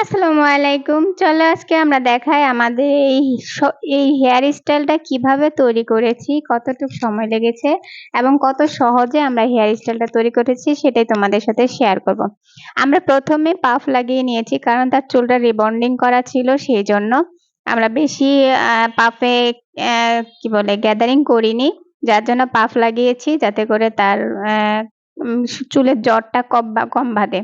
আসসালামু আলাইকুম। চলো আজকে আমরা দেখাই আমাদের এই এই হেয়ার স্টাইলটা কীভাবে তৈরি করেছি, কতটুকু সময় লেগেছে এবং কত সহজে আমরা হেয়ার স্টাইলটা তৈরি করেছি সেটাই তোমাদের সাথে শেয়ার করব। আমরা প্রথমে পাফ লাগিয়ে নিয়েছি কারণ তার চুলটা রিবন্ডিং করা ছিল সেই জন্য আমরা বেশি পাফে কি বলে গ্যাদারিং করিনি। যার জন্য পাফ লাগিয়েছি যাতে করে তার চুলের জটটা কম কম বাঁধে।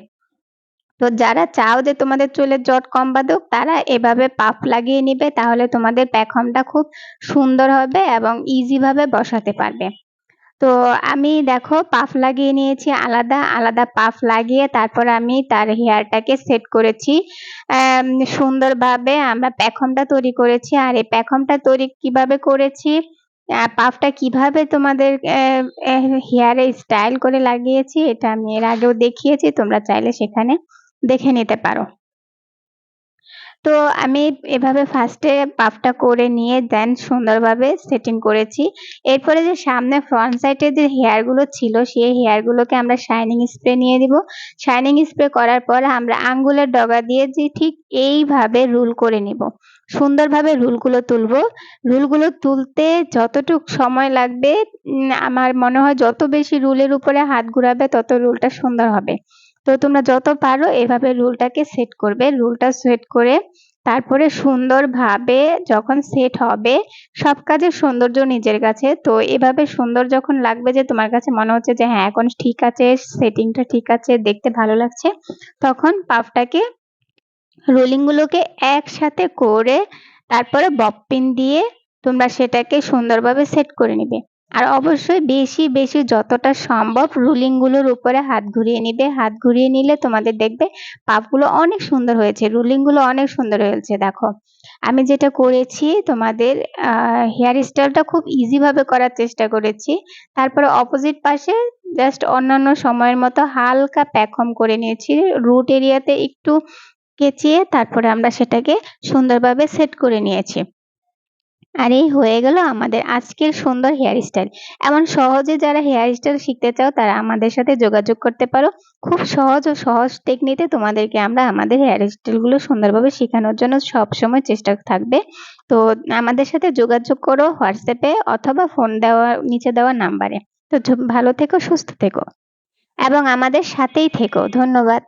তো যারা চাও যে তোমাদের চুলের জট কম বাঁধুক, তারা এভাবে পাফ লাগিয়ে নিবে, তাহলে তোমাদের প্যাখমটা খুব সুন্দর হবে এবং ইজি ভাবে বসাতে পারবে। তো আমি দেখো পাফ লাগিয়ে নিয়েছি আলাদা আলাদা পাফ লাগিয়ে তারপর আমি তার হেয়ারটাকে সেট করেছি। সুন্দরভাবে আমরা প্যাখমটা তৈরি করেছি। আর এই প্যাখমটা তৈরি কীভাবে করেছি? পাফটা কীভাবে তোমাদের হেয়ারে স্টাইল করে লাগিয়েছি, এটা আমি এর আগেও দেখিয়েছি, তোমরা চাইলে সেখানে দেখে নিতে পারো। তো আমি এভাবে ফার্স্টে পাফটা করে নিয়ে দেন সুন্দরভাবে সেটিং করেছি। এরপরে যে সামনে ফ্রন্ট সাইডে যে হেয়ারগুলো ছিল, সেই হেয়ার গুলোকে আমরা শাইনিং স্প্রে নিয়ে দিব শাইনিং স্প্রে করার পর আমরা আঙ্গুলের ডগা দিয়ে যে ঠিক এইভাবে রুল করে নিব। সুন্দরভাবে রুলগুলো তুলবো। রুলগুলো তুলতে যতটুক সময় লাগবে আমার মনে হয় যত বেশি রুলের উপরে হাত ঘুরাবে, তত রুলটা সুন্দর হবে। তো তোমরা যত পারো এভাবে রুলটাকে সেট করবে। রুলটা সেট করে তারপরে সুন্দরভাবে যখন সেট হবে, সব কাজের সৌন্দর্য নিজের কাছে। তো এভাবে সুন্দর যখন লাগবে যে তোমার কাছে মনে হচ্ছে যে হ্যাঁ এখন ঠিক আছে সেটিংটা ঠিক আছে, দেখতে ভালো লাগছে, তখন পাফটাকে রোলিং গুলোকে একসাথে করে তারপরে বপ্পিন দিয়ে তোমরা সেটাকে সুন্দরভাবে সেট করে নিবে। আর অবশ্যই বেশি বেশি যতটা সম্ভব রুলিংগুলোর উপরে হাত ঘুরিয়ে নিবে। হাত ঘুরিয়ে নিলে তোমাদের দেখবে পাপগুলো অনেক সুন্দর হয়েছে। রুলিংগুলো অনেক সুন্দর হয়েছে, দেখো। আমি যেটা করেছি, তোমাদের হেয়ার স্টাইলটা খুব ইজি ভাবে করার চেষ্টা করেছি। তারপরে অপোজিট পাশে জাস্ট অন্যান্য সময়ের মতো হালকা প্যাকম করে নিয়েছি। রুট এরিয়াতে একটু কেচিয়ে তারপরে আমরা সেটাকে সুন্দরভাবে সেট করে নিয়েছি। আর এই হয়ে গেল আমাদের আজকের সুন্দর হেয়ার স্টাইল এমন সহজে যারা হেয়ার স্টাইল শিখতে চাও, তারা আমাদের সাথে যোগাযোগ করতে পারো। খুব সহজ ও সহজ টেকনিকে তোমাদেরকে আমরা আমাদের হেয়ার স্টাইলগুলো সুন্দরভাবে শেখানোর জন্য সব সময় চেষ্টা থাকবে। তো আমাদের সাথে যোগাযোগ করো হোয়াটসঅ্যাপে অথবা ফোন দেওয়া, নিচে দেওয়া নাম্বারে তো ভালো থেকো, সুস্থ থেকো। এবং আমাদের সাথেই থেকো। ধন্যবাদ।